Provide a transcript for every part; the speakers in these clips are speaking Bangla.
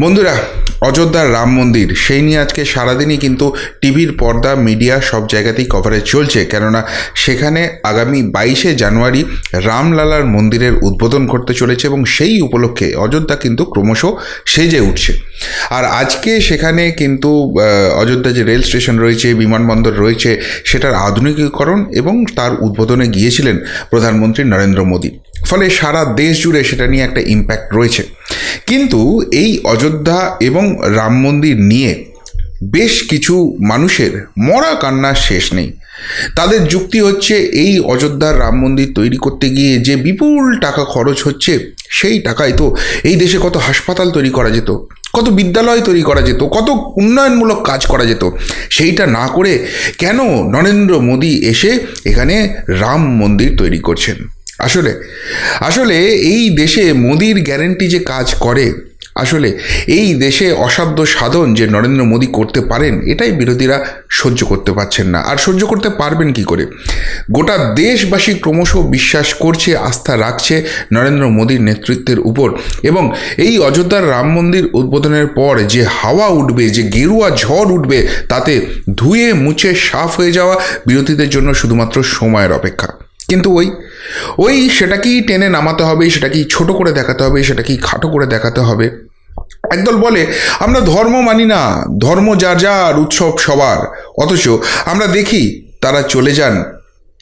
বন্ধুরা, অযোধ্যার রাম মন্দির, সেই নিয়ে আজকে সারাদিনই কিন্তু টিভির পর্দা, মিডিয়া সব জায়গাতেই কভারেজ চলছে। কেননা সেখানে আগামী বাইশে জানুয়ারি রামলালার মন্দিরের উদ্বোধন করতে চলেছে এবং সেই উপলক্ষে অযোধ্যা কিন্তু ক্রমশ সেজে উঠছে। আর আজকে সেখানে কিন্তু অযোধ্যা যে রেল স্টেশন রয়েছে, বিমানবন্দর রয়েছে, সেটার আধুনিকীকরণ এবং তার উদ্বোধনে গিয়েছিলেন প্রধানমন্ত্রী নরেন্দ্র মোদী। ফলে সারা দেশ জুড়ে সেটা নিয়ে একটা ইম্প্যাক্ট রয়েছে। কিন্তু এই অযোধ্যা এবং রাম মন্দির নিয়ে বেশ কিছু মানুষের মরা কান্নার শেষ নেই। তাদের যুক্তি হচ্ছে এই অযোধ্যার রাম মন্দির তৈরি করতে গিয়ে যে বিপুল টাকা খরচ হচ্ছে, সেই টাকায় তো এই দেশে কত হাসপাতাল তৈরি করা যেত, কত বিদ্যালয় তৈরি করা যেত, কত উন্নয়নমূলক কাজ করা যেত। সেইটা না করে কেন নরেন্দ্র মোদী এসে এখানে রাম মন্দির তৈরি করছেন? আসলে আসলে এই দেশে মোদির গ্যারেন্টি যে কাজ করে, আসলে এই দেশে অসাধ্য সাধন যে নরেন্দ্র মোদী করতে পারেন, এটাই বিরোধীরা সহ্য করতে পারছেন না। আর সহ্য করতে পারবেন কি করে? গোটা দেশবাসী ক্রমশ বিশ্বাস করছে, আস্থা রাখছে নরেন্দ্র মোদীর নেতৃত্বের উপর এবং এই অযোধ্যার রাম মন্দির উদ্বোধনের পর যে হাওয়া উঠবে, যে গেরুয়া ঝড় উঠবে, তাতে ধুয়ে মুছে সাফ হয়ে যাওয়া বিরোধীদের জন্য শুধুমাত্র সময়ের অপেক্ষা। কিন্তু ওই ওই সেটাকেই টেনে নামাতে হবে, সেটাকেই ছোট করে দেখাতে হবে, সেটাকেই খাটো করে দেখাতে হবে। একদল বলে, আমরা ধর্ম মানি না, ধর্ম যার যার, উৎসব সবার। অথচ আমরা দেখি, তারা চলে যান,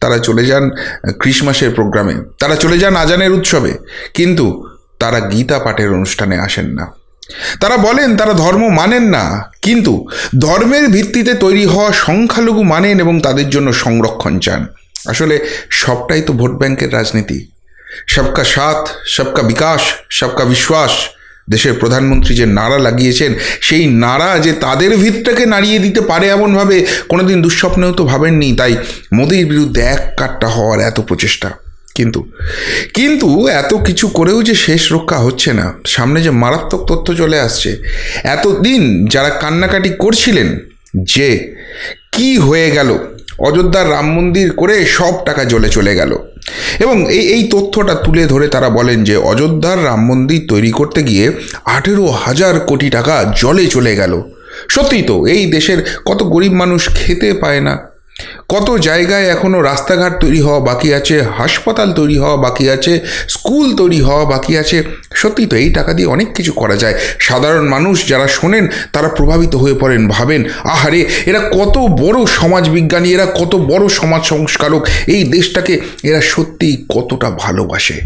তারা চলে যান ক্রিসমাসের প্রোগ্রামে, তারা চলে যান আজানের উৎসবে। কিন্তু তারা গীতা পাঠের অনুষ্ঠানে আসেন না। তারা বলেন, তারা ধর্ম মানেন না, কিন্তু ধর্মের ভিত্তিতে তৈরি হওয়া সংখ্যালঘু মানেন এবং তাদের জন্য সংরক্ষণ চান। আসলে সবটাই তো ভোট ব্যাংকের রাজনীতি। সবকা সাথ, সবকা বিকাশ, সবকা বিশ্বাস, দেশের প্রধানমন্ত্রী যে নাড়া লাগিয়েছেন, সেই নাড়া যে তাদের ভিতটাকে নাড়িয়ে দিতে পারে এমনভাবে কোনোদিন দুঃস্বপ্নেও তো ভাবেননি। তাই মোদির বিরুদ্ধে এক কাট্টা হওয়ার এত প্রচেষ্টা। কিন্তু কিন্তু এত কিছু করেও যে শেষ রক্ষা হচ্ছে না। সামনে যে মারাত্মক তথ্য চলে আসছে। এতদিন যারা কান্নাকাটি করছিলেন যে কি হয়ে গেল অযোধ্যার রাম মন্দির করে সব টাকা জলে চলে গেল। এবং এই এই তথ্যটা তুলে ধরে তারা বলেন যে অযোধ্যার রাম মন্দির তৈরি করতে গিয়ে আঠেরো হাজার কোটি টাকা জলে চলে গেল। সত্যিই তো, এই দেশের কত গরিব মানুষ খেতে পায় না। কত জায়গায় এখনও রাস্তাঘাট তৈরি হওয়া বাকি আছে, হাসপাতাল তৈরি হওয়া বাকি আছে, স্কুল তৈরি হওয়া বাকি আছে? সত্যি তো এই টাকা দিয়ে অনেক কিছু করা যায়। সাধারণ মানুষ যারা শোনেন, তারা প্রভাবিত হয়ে পড়েন, ভাবেন, আহারে, এরা কত বড় সমাজবিজ্ঞানী, এরা কত বড় সমাজ সংস্কারক, এই দেশটাকে এরা সত্যি কতটা ভালোবাসে।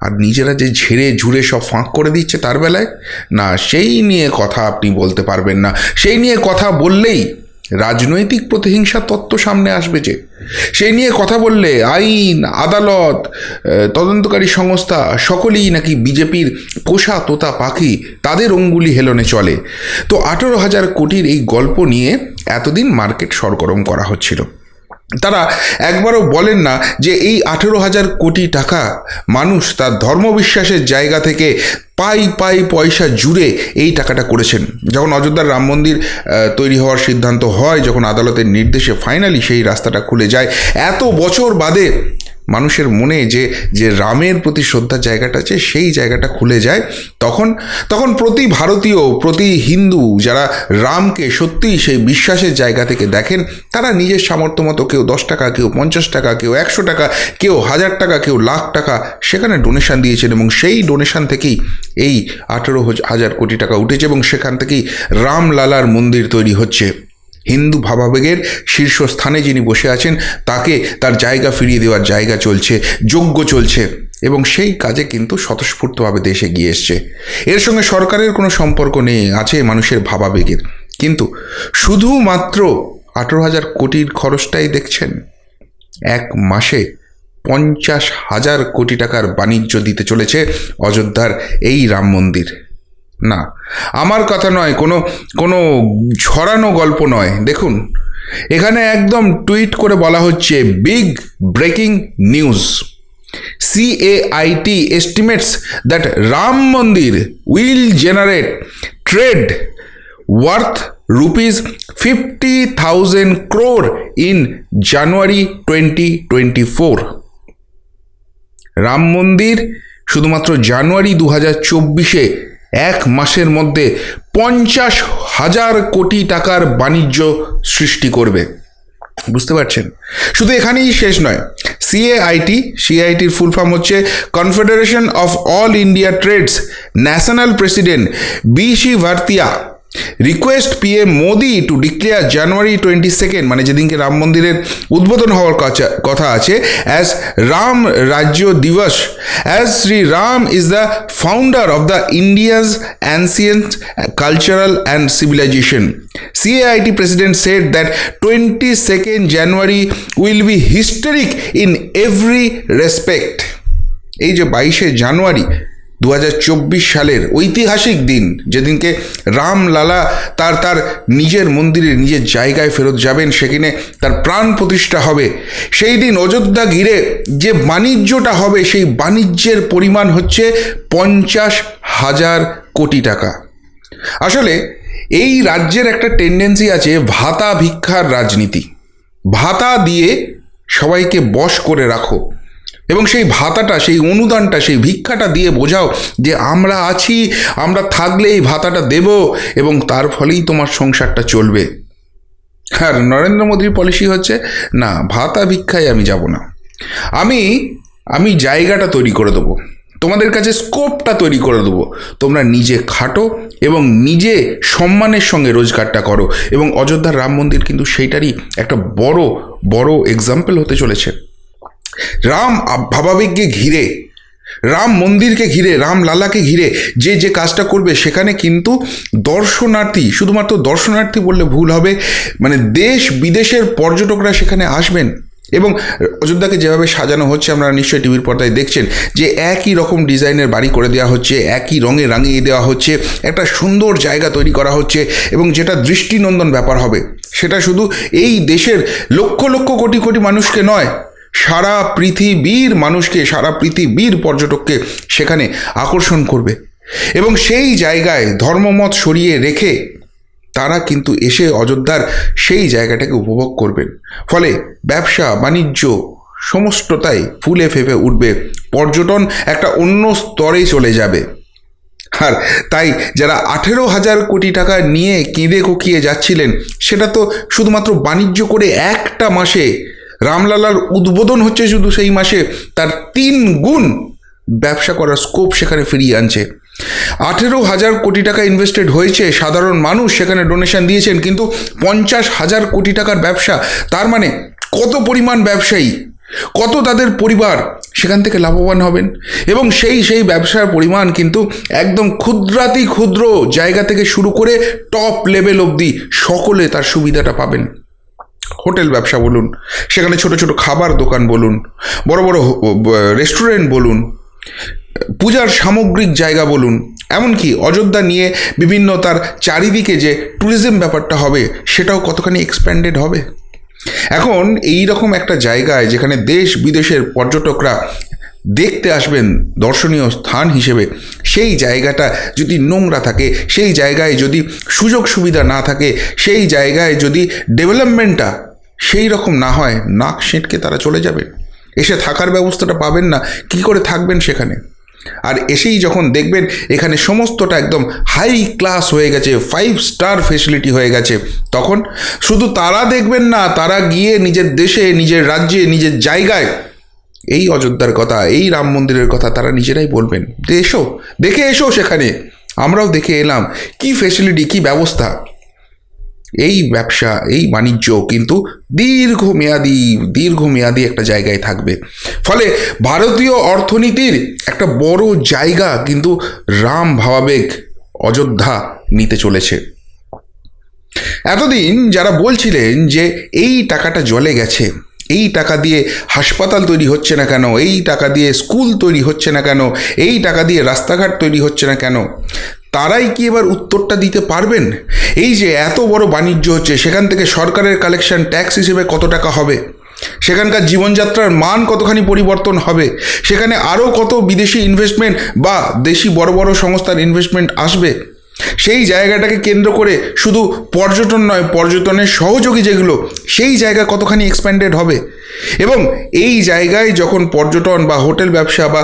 আর নিজেরা যে ঝেড়ে ঝুড়ে সব ফাঁক করে দিচ্ছে তার বেলায়? না, সেই নিয়ে কথা আপনি বলতে পারবেন না। সেই নিয়ে কথা বললেই রাজনৈতিক প্রতিহিংসা তত্ত্ব সামনে আসবে যে। সেই নিয়ে কথা বললে আইন, আদালত তদন্তকারী সংস্থা সকলেই নাকি বিজেপির পোষা তোতা পাখি, তাদের অঙ্গুলি হেলনে চলে। তো আঠেরো হাজার কোটির এই গল্প নিয়ে এতদিন মার্কেট সরগরম করা হচ্ছিল। তারা একবারও বলেন না যে এই আঠেরো হাজার কোটি টাকা মানুষ তার ধর্মবিশ্বাসের জায়গা থেকে পাই পাই পয়সা জুড়ে এই টাকাটা করেছেন। যখন অযোধ্যার রাম মন্দির তৈরি হওয়ার সিদ্ধান্ত হয়, যখন আদালতের নির্দেশে ফাইনালি সেই রাস্তাটা খুলে যায়, এত বছর বাদে মানুষের মনে যে যে রামের প্রতি শ্রদ্ধার জায়গাটা আছে, সেই জায়গাটা খুলে যায়। তখন তখন প্রতি ভারতীয়, প্রতি হিন্দু যারা রামকে সত্যিই সেই বিশ্বাসের জায়গা থেকে দেখেন, তারা নিজের সামর্থ্য মতো কেউ দশ টাকা, কেউ পঞ্চাশ টাকা, কেউ একশো টাকা, কেউ হাজার টাকা, কেউ লাখ টাকা সেখানে ডোনেশন দিয়েছেন এবং সেই ডোনেশন থেকেই এই আঠেরো হাজার কোটি টাকা উঠেছে এবং সেখান থেকেই রামলালার মন্দির তৈরি হচ্ছে। হিন্দু ভাবাবেগের শীর্ষস্থানে যিনি বসে আছেন, তাকে তার জায়গা ফিরিয়ে দেওয়ার জায়গা চলছে যজ্ঞ চলছে এবং সেই কাজে কিন্তু স্বতঃস্ফূর্তভাবে দেশে গিয়ে এসছে। এর সঙ্গে সরকারের কোনো সম্পর্ক নেই, আছে মানুষের ভাবাবেগের। কিন্তু শুধুমাত্র আঠেরো হাজার কোটির খরচটাই দেখছেন? এক মাসে পঞ্চাশ হাজার কোটি টাকার বাণিজ্য দিতে চলেছে অযোধ্যার এই রাম মন্দির। না, আমার কথা নয়, কোনো কোনো ছড়ানো গল্প নয়। দেখুন, এখানে একদম টুইট করে বলা হচ্ছে, big breaking news. C A I T estimates that Ram Mandir will generate trade worth rupees fifty thousand crore in January twenty twenty four Ram Mandir শুধুমাত্র জানুয়ারি দু হাজার চব্বিশে এক মাসের মধ্যে পঞ্চাশ হাজার কোটি টাকার বাণিজ্য সৃষ্টি করবে। বুঝতে পারছেন? শুধু এখানেই শেষ নয় সিএআইটি সিআইটির ফুল ফর্ম হচ্ছে confederation of all India trades national president B C Bhartia request PM Modi to declare January twenty second মানে যেদিনকে রাম মন্দিরের উদ্বোধন হওয়ার কথা- আছে as Ram Rajya Diwas as Shri Ram is the founder of the India's ancient cultural and civilisation C A I T president president said that 22nd January will be historic in every respect এই যে বাইশে জানুয়ারি দু হাজার চব্বিশ সালের ঐতিহাসিক দিন, যেদিনকে রাম লালা তার তার নিজের মন্দিরে নিজের জায়গায় ফেরত যাবেন, সেখানে তার প্রাণ প্রতিষ্ঠা হবে। সেই দিন অযোধ্যা ঘিরে যে বাণিজ্যটা হবে, সেই বাণিজ্যের পরিমাণ হচ্ছে পঞ্চাশ হাজার কোটি টাকা। আসলে এই রাজ্যের একটা টেন্ডেন্সি আছে ভাতা ভিক্ষার রাজনীতি। ভাতা দিয়ে সবাইকে বশ করে রাখো। এবং সেই ভাতাটা, সেই অনুদানটা, সেই ভিক্ষাটা দিয়ে বোঝাও যে আমরা আছি, আমরা থাকলে এই ভাতাটা দেব এবং তার ফলেই তোমার সংসারটা চলবে। আর নরেন্দ্র মোদীর পলিসি হচ্ছে, না, ভাতা ভিক্ষায় আমি যাব না। আমি আমি জায়গাটা তৈরি করে দেবো। তোমাদের কাছে স্কোপটা তৈরি করে দেবো। তোমরা নিজে খাটো এবং নিজে সম্মানের সঙ্গে রোজগারটা করো। এবং অযোধ্যার রাম মন্দির কিন্তু সেইটারই একটা বড় বড় এক্সাম্পল হতে চলেছে। রাম ভাবাবেগকে ঘিরে, রাম মন্দিরকে ঘিরে, রাম লালাকে ঘিরে যে যে কাজটা করবে সেখানে কিন্তু দর্শনার্থী, শুধুমাত্র দর্শনার্থী বললে ভুল হবে মানে দেশ বিদেশের পর্যটকরা সেখানে আসবেন এবং অযোধ্যাকে যেভাবে সাজানো হচ্ছে আপনারা নিশ্চয়ই টিভির পর্দায় দেখছেন, যে একই রকম ডিজাইনের বাড়ি করে দেওয়া হচ্ছে, একই রঙে রাঙিয়ে দেওয়া হচ্ছে, একটা সুন্দর জায়গা তৈরি করা হচ্ছে এবং যেটা দৃষ্টিনন্দন ব্যাপার হবে। সেটা শুধু এই দেশের লক্ষ লক্ষ কোটি কোটি মানুষকে নয় সারা পৃথিবীর মানুষকে, সারা পৃথিবীর পর্যটককে সেখানে আকর্ষণ করবে। এবং সেই জায়গায় ধর্মমত সরিয়ে রেখে তারা কিন্তু এসে অযোধ্যার সেই জায়গাটাকে উপভোগ করবেন। ফলে ব্যবসা, বাণিজ্য সমস্তটাই ফুলে ফেপে উঠবে। পর্যটন একটা অন্য স্তরে চলে যাবে। আর তাই যারা আঠেরো হাজার কোটি টাকা নিয়ে কেঁদে কোকিয়ে যাচ্ছিলেন, সেটা তো শুধুমাত্র বাণিজ্য করে একটা মাসে রামলালার উদ্বোধন হচ্ছে শুধু সেই মাসে, তার তিন গুণ ব্যবসা করার স্কোপ সেখানে ফিরিয়ে আনছে। আঠেরো হাজার কোটি টাকা ইনভেস্টেড হয়েছে, সাধারণ মানুষ সেখানে ডোনেশন দিয়েছেন, কিন্তু পঞ্চাশ হাজার কোটি টাকার ব্যবসা, তার মানে কত পরিমাণ ব্যবসায়ী, কত তাদের পরিবার সেখান থেকে লাভবান হবেন? এবং সেই সেই ব্যবসার পরিমাণ কিন্তু একদম ক্ষুদ্রাতি ক্ষুদ্র জায়গা থেকে শুরু করে টপ লেভেল অবধি সকলে তার সুবিধাটা পাবেন। হোটেল ব্যবসা বলুন, সেখানে ছোট ছোট খাবার দোকান বলুন, বড় বড় রেস্টুরেন্ট বলুন, পূজার সামগ্রিক জায়গা বলুন, এমনকি অযোধ্যা নিয়ে বিভিন্ন তার চারিদিকে যে ট্যুরিজম ব্যাপারটা হবে, সেটাও কতখানি এক্সপ্যান্ডেড হবে? এখন এই রকম একটা জায়গায় যেখানে দেশ বিদেশের পর্যটকরা দেখতে আসবেন দর্শনীয় স্থান হিসেবে, সেই জায়গাটা যদি নোংরা থাকে, সেই জায়গায় যদি সুযোগ সুবিধা না থাকে, সেই জায়গায় যদি ডেভেলপমেন্টটা সেই রকম না হয় নাক সেঁটকে তারা চলে যাবে। এসে থাকার ব্যবস্থাটা পাবেন না, কী করে থাকবেন সেখানে? আর এসেই যখন দেখবেন এখানে সমস্তটা একদম হাই ক্লাস হয়ে গেছে ফাইভ স্টার ফেসিলিটি হয়ে গেছে, তখন শুধু তারা দেখবেন না, তারা গিয়ে নিজের দেশে, নিজের রাজ্যে, নিজের জায়গায় এই অযোধ্যার কথা, এই রাম মন্দিরের কথা তারা নিজেরাই বলবেন। এসো, দেখে এসো সেখানে। আমরাও দেখে এলাম, কি ফেসিলিটি কি ব্যবস্থা। এই ব্যবসা, এই বাণিজ্য কিন্তু দীর্ঘমেয়াদী দীর্ঘমেয়াদী একটা জায়গায় থাকবে। ফলে ভারতীয় অর্থনীতির একটা বড় জায়গা কিন্তু রাম ভাবাবেগ অযোধ্যা নিতে চলেছে। এতদিন যারা বলছিলেন যে এই টাকাটা জলে গেছে, এই টাকা দিয়ে হাসপাতাল তৈরি হচ্ছে না কেন, এই টাকা দিয়ে স্কুল তৈরি হচ্ছে না কেন, এই টাকা দিয়ে রাস্তাঘাট তৈরি হচ্ছে না কেন তারাই কি এবার উত্তরটা দিতে পারবেন? এই যে এত বড় বাণিজ্য হচ্ছে, সেখান থেকে সরকারের কালেকশন ট্যাক্স হিসেবে কত টাকা হবে? সেখানকার জীবনযাত্রার মান কতখানি পরিবর্তন হবে? সেখানে আরও কত বিদেশি ইনভেস্টমেন্ট বা দেশি বড় বড় সংস্থার ইনভেস্টমেন্ট আসবে? সেই জায়গাটাকে কেন্দ্র করে শুধু পর্যটন নয়, পর্যটনের সহযোগী যেগুলো, সেই জায়গা কতখানি এক্সপ্যান্ডেড হবে? এবং এই জায়গায় যখন পর্যটন বা হোটেল ব্যবসা বা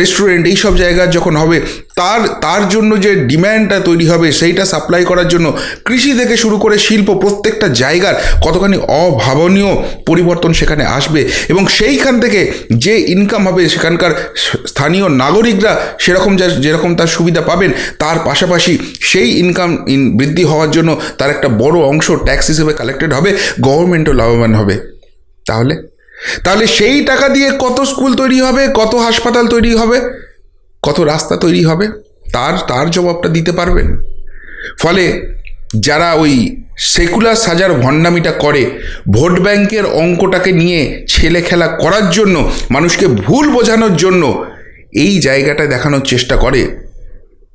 রেস্টুরেন্ট এইসব জায়গা যখন হবে, তার তার জন্য যে ডিম্যান্ডটা তৈরি হবে, সেইটা সাপ্লাই করার জন্য কৃষি থেকে শুরু করে শিল্প প্রত্যেকটা জায়গার কতখানি অভাবনীয় পরিবর্তন সেখানে আসবে এবং সেইখান থেকে যে ইনকাম হবে সেখানকার স্থানীয় নাগরিকরা সেরকম যা, যেরকম তার সুবিধা পাবেন, তার পাশাপাশি সেই ইনকাম ইন বৃদ্ধি হওয়ার জন্য তার একটা বড় অংশ ট্যাক্স হিসেবে কালেক্টেড হবে গভর্নমেন্টও লাভবান হবে। তাহলে? তাহলে সেই টাকা দিয়ে কত স্কুল তৈরি হবে, কত হাসপাতাল তৈরি হবে, কত রাস্তা তৈরি হবে, তার তার জবাবটা দিতে পারবেন। ফলে যারা ওই সেকুলার সাজার ভণ্ডামিটা করে, ভোট ব্যাংকের অঙ্কটাকে নিয়ে ছেলে খেলা করার জন্য, মানুষকে ভুল বোঝানোর জন্য এই জায়গাটা দেখানোর চেষ্টা করে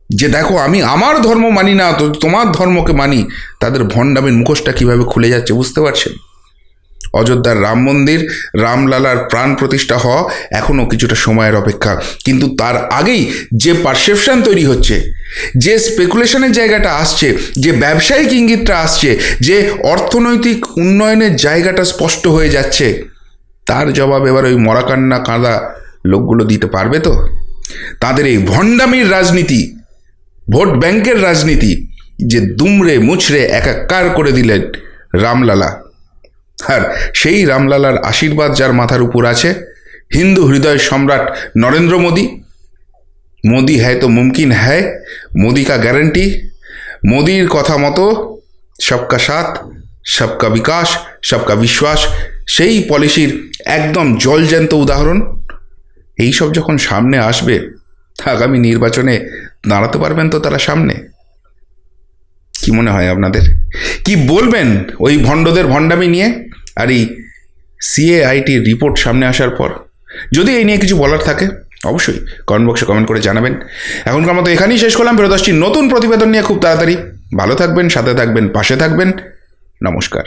যে দেখো, আমি আমার ধর্ম মানি না তোমার ধর্মকে মানি, তাদের ভণ্ডামের মুখোশটা কীভাবে খুলে যাচ্ছে, বুঝতে পারছেন? অযোধ্যার রাম মন্দির, রামলালার প্রাণ প্রতিষ্ঠা হওয়া এখনও কিছুটা সময়ের অপেক্ষা। কিন্তু তার আগেই যে পারসেপশন তৈরি হচ্ছে, যে স্পেকুলেশনের জায়গাটা আসছে, যে ব্যবসায়িক ইঙ্গিতটা আসছে, যে অর্থনৈতিক উন্নয়নের জায়গাটা স্পষ্ট হয়ে যাচ্ছে, তার জবাব এবার ওই মরাকান্না কাঁদা লোকগুলো দিতে পারবে তো? তাদের এই ভণ্ডামির রাজনীতি, ভোট ব্যাংকের রাজনীতি, যে দুমড়ে মুছড়ে একাকার করে দিলেন রামলালা। আর সেই রামলালার আশীর্বাদ যার মাথার উপর আছে, হিন্দু হৃদয় সম্রাট নরেন্দ্র মোদী। মোদি হ্যায় তো মুমকিন হ্যায়, মোদি কা গ্যারেন্টি। মোদির কথা মতো সবকা সাথ, সবকা বিকাশ, সবকা বিশ্বাস, সেই পলিসির একদম জলজ্যান্ত উদাহরণ। এইসব যখন সামনে আসবে, আগামী নির্বাচনে দাঁড়াতে পারবেন তো তারা সামনে। কি মনে হয় আপনাদের? কি বলবেন ওই ভণ্ডদের ভণ্ডামি নিয়ে? আর এই সিএআইটির রিপোর্ট সামনে আসার পর, যদি এই নিয়ে কিছু বলার থাকে, অবশ্যই কমেন্ট বক্সে কমেন্ট করে জানাবেন। এখনকার মতো এখানেই শেষ করলাম। আসছি নতুন প্রতিবেদন নিয়ে খুব তাড়াতাড়ি। ভালো থাকবেন, সাথে থাকবেন, পাশে থাকবেন। নমস্কার।